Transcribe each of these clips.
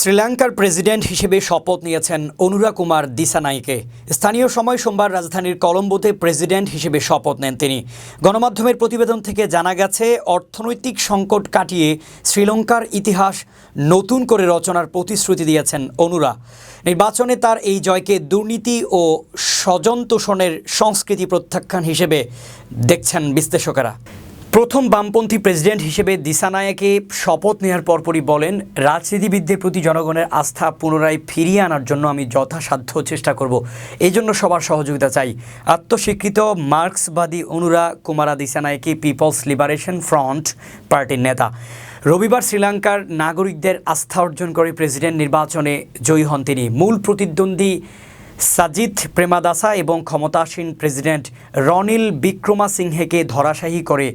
শ্রীলঙ্কার প্রেসিডেন্ট হিসেবে শপথ নিয়েছেন অনুরা কুমার দিসানাইকে। স্থানীয় সময় সোমবার রাজধানীর কলম্বোতে প্রেসিডেন্ট হিসেবে শপথ নেন তিনি। গণমাধ্যমের প্রতিবেদন থেকে জানা গেছে, অর্থনৈতিক সংকট কাটিয়ে শ্রীলঙ্কার ইতিহাস নতুন করে রচনার প্রতিশ্রুতি দিয়েছেন অনুরা। নির্বাচনে তার এই জয়কে দুর্নীতি ও স্বজন তোষণের সংস্কৃতি প্রত্যাখ্যান হিসেবে দেখছেন বিশ্লেষকেরা। প্রথম বামপন্থী প্রেসিডেন্ট হিসেবে দিসানায়াকে শপথ নেওয়ার পরপরই বলেন, রাজনীতিবিদদের প্রতি জনগণের আস্থা পুনরায় ফিরিয়ে আনার জন্য আমি যথাসাধ্য চেষ্টা করব। এই জন্য সবার সহযোগিতা চাই। আত্মস্বীকৃত মার্ক্সবাদী Anura Kumara Dissanayake People's Liberation Front পার্টির নেতা। রবিবার শ্রীলঙ্কার নাগরিকদের আস্থা অর্জন করে প্রেসিডেন্ট নির্বাচনে জয়ী হন তিনি। মূল প্রতিদ্বন্দ্বী সাজিদ প্রেমাদাসা এবং ক্ষমতাসীন প্রেসিডেন্ট রনিল বিক্রমাসিংহেকে ধরাশাহী করে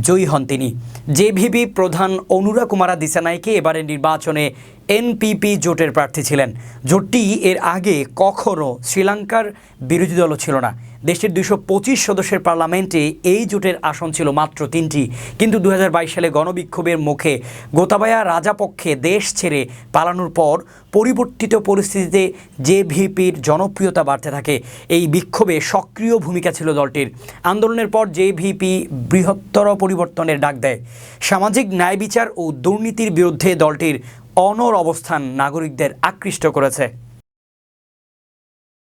জয়ী হন তিনি। জেভিবি প্রধান অনুরা কুমারা দিসানাইকে এবারের নির্বাচনে এনপিপি জোটের প্রার্থী ছিলেন। জোটটি এর আগে কখনও শ্রীলঙ্কার বিরোধী দলও ছিল না। দেশটির দুশো পঁচিশ সদস্যের পার্লামেন্টে এই জোটের আসন ছিল মাত্র তিনটি। কিন্তু দু হাজার বাইশ সালে গণবিক্ষোভের মুখে গোতাবায়া রাজাপক্ষে দেশ ছেড়ে পালানোর পর পরিবর্তিত পরিস্থিতিতে জেভিপির জনপ্রিয়তা বাড়তে থাকে। এই বিক্ষোভে সক্রিয় ভূমিকা ছিল দলটির। আন্দোলনের পর জেভিপি বৃহত্তর পরিবর্তনের ডাক দেয়। সামাজিক ন্যায় বিচার ও দুর্নীতির বিরুদ্ধে দলটির অনর অবস্থান নাগরিকদের আকৃষ্ট করেছে।